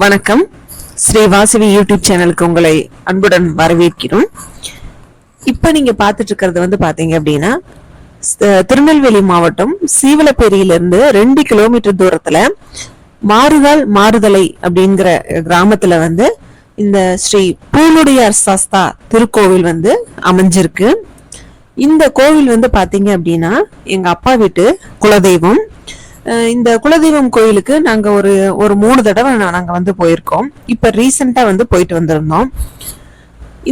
வணக்கம். ஸ்ரீ வாசவி யூடியூப் சேனலுக்கு உங்களை அன்புடன் வரவேற்கிறோம். இப்போ நீங்கள் பார்த்துட்டு இருக்கிறது வந்து பார்த்தீங்க அப்படின்னா திருநெல்வேலி மாவட்டம் சீவலப்பேரியிலிருந்து ரெண்டு கிலோமீட்டர் தூரத்தில் மாறுதல் மாறுதலை அப்படிங்கிற கிராமத்தில் வந்து இந்த ஸ்ரீ பூனுடையார் சஸ்தா திருக்கோவில் வந்து அமைஞ்சிருக்கு. இந்த கோவில் வந்து பார்த்தீங்க அப்படின்னா எங்கள் அப்பா வீட்டு குலதெய்வம். இந்த குலதெய்வம் கோயிலுக்கு நாங்க ஒரு ஒரு மூணு தடவை நாங்க வந்து போயிருக்கோம். இப்ப ரீசெண்டா வந்து போயிட்டு வந்திருந்தோம்.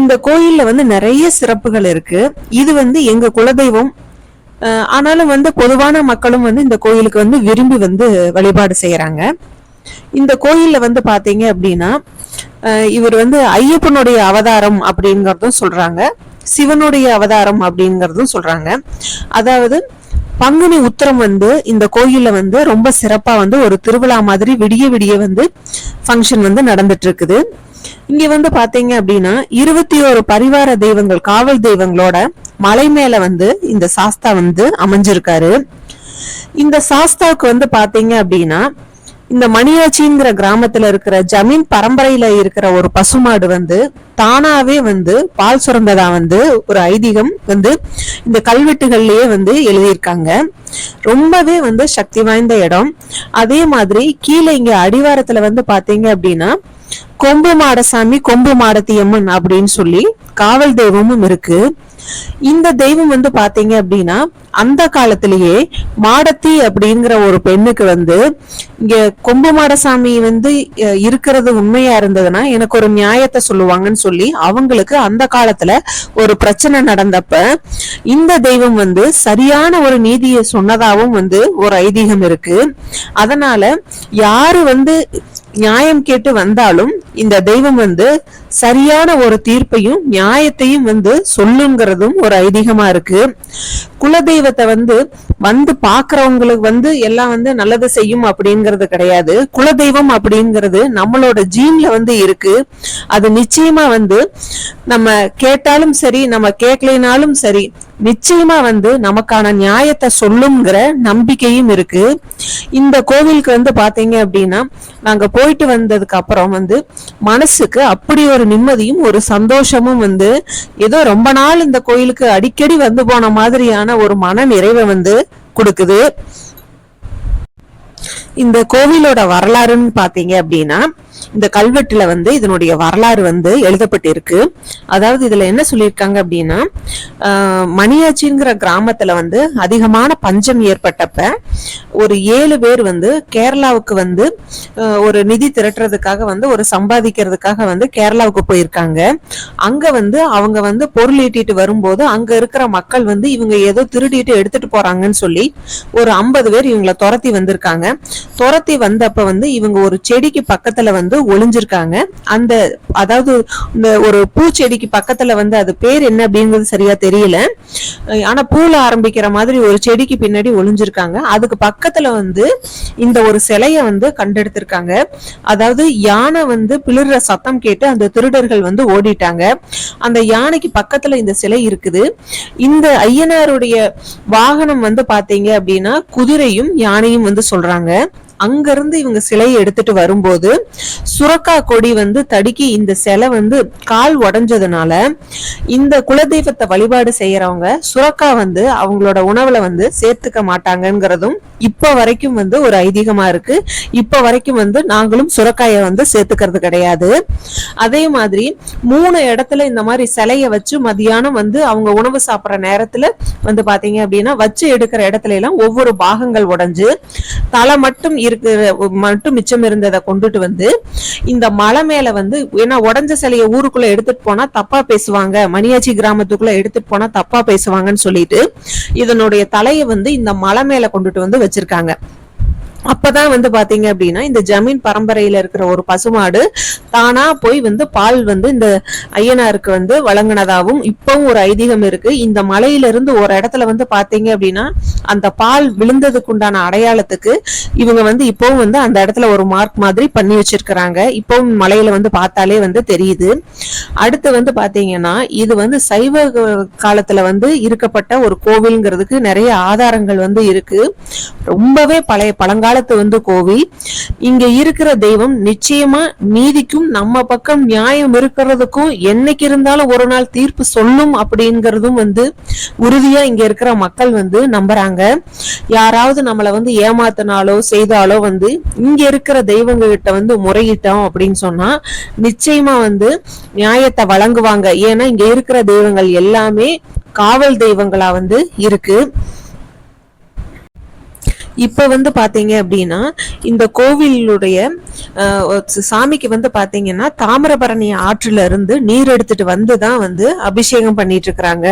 இந்த கோயில்ல வந்து நிறைய சிறப்புகள் இருக்கு. இது வந்து எங்க குலதெய்வம். ஆனாலும் வந்து பொதுவான மக்களும் வந்து இந்த கோயிலுக்கு வந்து விரும்பி வந்து வழிபாடு செய்யறாங்க. இந்த கோயில்ல வந்து பாத்தீங்க அப்படின்னா இவர் வந்து ஐயப்பனுடைய அவதாரம் அப்படிங்கறதும் சொல்றாங்க. சிவனுடைய அவதாரம் அப்படிங்கறதும் சொல்றாங்க. அதாவது பங்குனி உத்திரம் வந்து இந்த கோயில்ல வந்து ரொம்ப சிறப்பா வந்து ஒரு திருவிழா மாதிரி விடிய விடிய வந்து ஃபங்க்ஷன் வந்து நடந்துட்டு இருக்குது இங்க வந்து பாத்தீங்க அப்படின்னா இருபத்தி ஒரு பரிவார தெய்வங்கள் காவல் தெய்வங்களோட மலை மேல வந்து இந்த சாஸ்தா வந்து அமைஞ்சிருக்காரு. இந்த சாஸ்தாவுக்கு வந்து பாத்தீங்க அப்படின்னா இந்த மணியாச்சிங்கிற கிராமத்துல இருக்கிற ஜமீன் பரம்பரையில இருக்கிற ஒரு பசுமாடு வந்து தானாவே வந்து பால் சுரந்ததா வந்து ஒரு ஐதீகம் வந்து இந்த கல்வெட்டுகள்லயே வந்து எழுதியிருக்காங்க. ரொம்பவே வந்து சக்தி வாய்ந்த இடம். அதே மாதிரி கீழே இங்க அடிவாரத்துல வந்து பாத்தீங்க அப்படின்னா கொம்பு மாடசாமி கொம்பு மாடத்தியம்மன் அப்படின்னு சொல்லி காவல் தெய்வமும் இருக்கு. இந்த தெய்வம் வந்து பாத்தீங்க அப்படின்னா அந்த காலத்திலேயே மாடத்தி அப்படிங்கிற ஒரு பெண்ணுக்கு வந்து இங்க கொம்பு மாடசாமி வந்து இருக்கிறது உண்மையா இருந்ததுன்னா எனக்கு ஒரு நியாயத்தை சொல்லுவாங்கன்னு சொல்லி அவங்களுக்கு அந்த காலத்துல ஒரு பிரச்சனை நடந்தப்ப இந்த தெய்வம் வந்து சரியான ஒரு நீதியை சொன்னதாவும் வந்து ஒரு ஐதீகம் இருக்கு. அதனால யாரு வந்து நியாயம் கேட்டு வந்தாலும் இந்த தெய்வம் வந்து சரியான ஒரு தீர்ப்பையும் நியாயத்தையும் வந்து சொல்லுங்கிறதும் ஒரு ஐதீகமா இருக்கு. குலதெய்வத்தை வந்து வந்து பாக்குறவங்களுக்கு வந்து எல்லாம் வந்து நல்லது செய்யும் அப்படிங்கிறது கிடையாது. குலதெய்வம் அப்படிங்கிறது நம்மளோட ஜீன்ல வந்து இருக்கு. அது நிச்சயமா வந்து நம்ம கேட்டாலும் சரி நம்ம கேட்கலைனாலும் சரி நிச்சயமா வந்து நமக்கான நியாயத்தை சொல்லுங்கிற நம்பிக்கையும் இருக்கு. இந்த கோவிலுக்கு வந்து பாத்தீங்க அப்படின்னா நாங்க போயிட்டு வந்ததுக்கு அப்புறம் வந்து மனசுக்கு அப்படி ஒரு நிம்மதியும் ஒரு சந்தோஷமும் வந்து ஏதோ ரொம்ப நாள் இந்த கோயிலுக்கு அடிக்கடி வந்து போன மாதிரியான ஒரு மன நிறைவை வந்து கொடுக்குது. இந்த கோவிலோட வரலாறுன்னு பாத்தீங்க அப்படின்னா இந்த கல்வெட்டுல வந்து இதனுடைய வரலாறு வந்து எழுதப்பட்டிருக்கு. அதாவது இதுல என்ன சொல்லியிருக்காங்க அப்படின்னா ஆஹ், மணியாச்சிங்கிற கிராமத்துல வந்து அதிகமான பஞ்சம் ஏற்பட்டப்ப ஒரு ஏழு பேர் வந்து கேரளாவுக்கு வந்து ஒரு நிதி திரட்டுறதுக்காக வந்து ஒரு சம்பாதிக்கிறதுக்காக வந்து கேரளாவுக்கு போயிருக்காங்க. அங்க வந்து அவங்க வந்து பொருள் ஈட்டிட்டு வரும்போது அங்க இருக்கிற மக்கள் வந்து இவங்க ஏதோ திருடிட்டு எடுத்துட்டு போறாங்கன்னு சொல்லி ஒரு ஐம்பது பேர் இவங்கள துரத்தி வந்திருக்காங்க. துரத்தி வந்தப்ப வந்து இவங்க ஒரு செடிக்கு பக்கத்துல வந்து ஒளிஞ்சிருக்காங்க. அந்த அதாவது இந்த ஒரு பூச்செடிக்கு பக்கத்துல வந்து அது பேர் என்ன அப்படிங்கிறது சரியா தெரியல. ஆனா பூல ஆரம்பிக்கிற மாதிரி ஒரு செடிக்கு பின்னாடி ஒளிஞ்சிருக்காங்க. அதுக்கு பக்கத்துல வந்து இந்த ஒரு சிலைய வந்து கண்டெடுத்திருக்காங்க. அதாவது யானை வந்து பிளிர்ற சத்தம் கேட்டு அந்த திருடர்கள் வந்து ஓடிட்டாங்க. அந்த யானைக்கு பக்கத்துல இந்த சிலை இருக்குது. இந்த ஐயனாருடைய வாகனம் வந்து பாத்தீங்க அப்படின்னா குதிரையும் யானையும் வந்து சொல்றாங்க. அங்கிருந்து இவங்க சிலையை எடுத்துட்டு வரும்போது சுரக்கா கொடி வந்து தடுக்கி இந்த சிலை வந்து கால் உடஞ்சதுனால இந்த குலதெய்வத்தை வழிபாடு செய்யறவங்க சுரக்கா வந்து அவங்களோட உணவுல வந்து சேர்த்துக்க மாட்டாங்கிறதும் இப்ப வரைக்கும் வந்து ஒரு ஐதீகமா இருக்கு. இப்ப வரைக்கும் வந்து நாங்களும் சுரக்காயை வந்து சேர்த்துக்கிறது கிடையாது. அதே மாதிரி மூணு இடத்துல இந்த மாதிரி சிலைய வச்சு மதியானம் வந்து அவங்க உணவு சாப்பிடுற நேரத்துல வந்து பாத்தீங்க அப்படின்னா வச்சு எடுக்கிற இடத்துல எல்லாம் ஒவ்வொரு பாகங்கள் உடைஞ்சு தலை மட்டும் இருக்கிற மட்டும் மிச்சம் இருந்ததை கொண்டுட்டு வந்து இந்த மலை மேல வந்து ஏன்னா உடஞ்ச சிலைய ஊருக்குள்ள எடுத்துட்டு போனா தப்பா பேசுவாங்க. மணியாச்சி கிராமத்துக்குள்ள எடுத்துட்டு போனா தப்பா பேசுவாங்கன்னு சொல்லிட்டு இதனுடைய தலையை வந்து இந்த மலை மேல கொண்டுட்டு வந்து வச்சிருக்காங்க. அப்பதான் வந்து பாத்தீங்க அப்படின்னா இந்த ஜமீன் பரம்பரையில இருக்கிற ஒரு பசுமாடு தானா போய் வந்து பால் வந்து இந்த ஐயனாருக்கு வந்து வழங்கினதாகவும் இப்பவும் ஒரு ஐதீகம் இருக்கு. இந்த மலையிலிருந்து ஒரு இடத்துல வந்து பாத்தீங்க அப்படின்னா அந்த பால் விழுந்ததுக்கு உண்டான அடையாளத்துக்கு இவங்க வந்து இப்பவும் வந்து அந்த இடத்துல ஒரு மார்க் மாதிரி பண்ணி வச்சிருக்கிறாங்க. இப்பவும் மலையில வந்து பார்த்தாலே வந்து தெரியுது. அடுத்து வந்து பாத்தீங்கன்னா இது வந்து சைவ காலத்துல வந்து இருக்கப்பட்ட ஒரு கோவில்ங்கிறதுக்கு நிறைய ஆதாரங்கள் வந்து இருக்கு. ரொம்பவே பழைய பழங்கால காலத்து வந்து கோவில் இங்க இருக்கிற தெய்வம் நிச்சயமா நீதிக்கும் நம்ம பக்கம் நியாயம் இருக்கிறதுக்கும் என்னைக்கு இருந்தாலும் ஒரு நாள் தீர்ப்பு சொல்லும் அப்படிங்கறதும் வந்து உறுதியா இங்க இருக்கிற மக்கள் வந்து நம்புறாங்க. யாராவது நம்மளை வந்து ஏமாத்தினாலோ செய்தாலோ வந்து இங்க இருக்கிற தெய்வங்க கிட்ட வந்து முறையிட்டோம் அப்படின்னு சொன்னா நிச்சயமா வந்து நியாயத்தை வழங்குவாங்க. ஏன்னா இங்க இருக்கிற தெய்வங்கள் எல்லாமே காவல் தெய்வங்களா வந்து இருக்கு. இப்போ வந்து பார்த்தீங்க அப்படின்னா இந்த கோவிலுடைய சாமிக்கு வந்து பார்த்தீங்கன்னா தாமிரபரணி ஆற்றுல இருந்து நீர் எடுத்துட்டு வந்து தான் வந்து அபிஷேகம் பண்ணிட்டு இருக்கிறாங்க.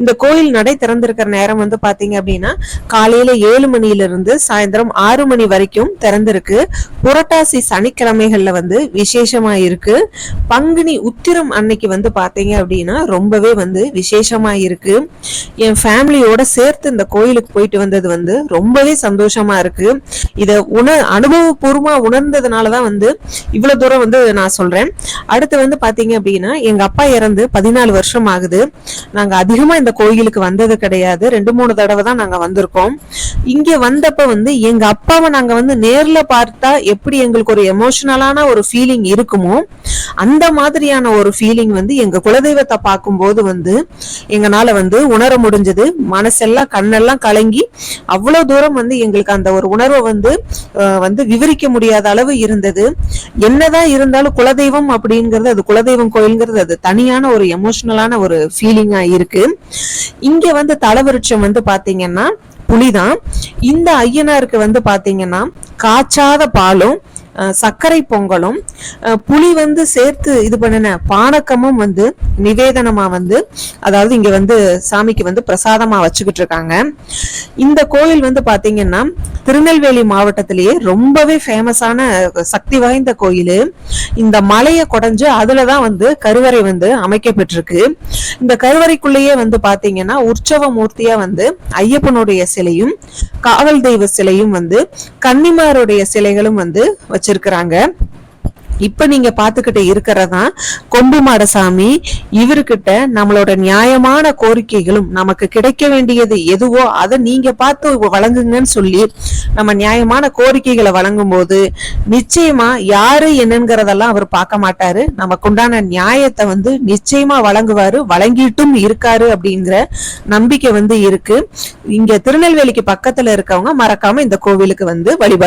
இந்த கோயில் நடை திறந்திருக்கிற நேரம் வந்து பார்த்தீங்க அப்படின்னா காலையில ஏழு மணியிலிருந்து சாயந்தரம் ஆறு மணி வரைக்கும் திறந்திருக்கு. புரட்டாசி சனிக்கிழமைகள்ல வந்து விசேஷமா இருக்கு பங்குனி உத்திரம் அன்னைக்கு வந்து பார்த்தீங்க அப்படின்னா ரொம்பவே வந்து விசேஷமா இருக்கு என் ஃபேமிலியோட சேர்த்து இந்த கோயிலுக்கு போயிட்டு வந்தது வந்து ரொம்பவே சந்தோஷம். இருக்கு. இதை உண அனுபவபூர்வமா உணர்ந்ததுனாலதான் வந்து இவ்வளவு தூரம் வந்து நான் சொல்றேன். அடுத்து வந்து பாத்தீங்க அப்படின்னா எங்க அப்பா இறந்து பதினாலு வருஷம் ஆகுது. நாங்க அதிகமா இந்த கோயிலுக்கு வந்தது கிடையாது. ரெண்டு மூணு தடவை தான் நாங்க வந்திருக்கோம். இங்க வந்தப்ப வந்து எங்க அப்பாவை நாங்க வந்து நேர்ல பார்த்தா எப்படி எங்களுக்கு ஒரு எமோஷனலான ஒரு ஃபீலிங் இருக்குமோ அந்த மாதிரியான ஒரு ஃபீலிங் வந்து எங்க குலதெய்வத்தை பார்க்கும்போது வந்து எங்களால வந்து உணர முடிஞ்சது. மனசெல்லாம் கண்ணெல்லாம் கலங்கி அவ்வளவு தூரம் வந்து எங்களுக்கு அந்த ஒரு உணர்வை வந்து வந்து விவரிக்க முடியாத அளவு இருந்தது. என்னதான் இருந்தாலும் குலதெய்வம் அப்படிங்கிறது அது குலதெய்வம் கோயில்ங்கிறது அது தனியான ஒரு எமோஷனலான ஒரு ஃபீலிங்கா இருக்கு. இங்க வந்து தலவருட்சம் வந்து பாத்தீங்கன்னா புலிதான். இந்த ஐயனாருக்கு வந்து பாத்தீங்கன்னா காய்ச்சாத பாலும் சர்க்கரை பொங்கலும் புளி வந்து சேர்த்து இது பண்ணின பானக்கமும் வந்து நிவேதனமா வந்து அதாவது இங்க வந்து சாமிக்கு வந்து பிரசாதமா வச்சுக்கிட்டு இருக்காங்க. இந்த கோயில் வந்து பாத்தீங்கன்னா திருநெல்வேலி மாவட்டத்திலேயே ரொம்பவே ஃபேமஸான சக்தி வாய்ந்த கோயில். இந்த மலையை குடைஞ்சு அதுலதான் வந்து கருவறை வந்து அமைக்கப்பட்டிருக்கு. இந்த கருவறைக்குள்ளேயே வந்து பாத்தீங்கன்னா உற்சவ மூர்த்தியா வந்து ஐயப்பனுடைய சிலையும் காவல் தெய்வ சிலையும் வந்து கன்னிமாருடைய சிலைகளும் வந்து வச்சிருக்கிறாங்க. இப்ப நீங்க பாத்துக்கிட்டு இருக்கிறதா கொம்பு மாடசாமி இவர்கிட்ட நம்மளோட நியாயமான கோரிக்கைகளும் நமக்கு கிடைக்க வேண்டியது எதுவோ அதை நீங்க பார்த்து வழங்குங்கன்னு சொல்லி நம்ம நியாயமான கோரிக்கைகளை வழங்கும் போது நிச்சயமா யாரு என்னங்கிறதெல்லாம் அவர் பார்க்க மாட்டாரு. நமக்குண்டான நியாயத்தை வந்து நிச்சயமா வழங்குவாரு வழங்கிட்டும் இருக்காரு அப்படிங்கிற நம்பிக்கை வந்து இருக்கு. இங்க திருநெல்வேலிக்கு பக்கத்துல இருக்கவங்க மறக்காம இந்த கோவிலுக்கு வந்து வழிபாடு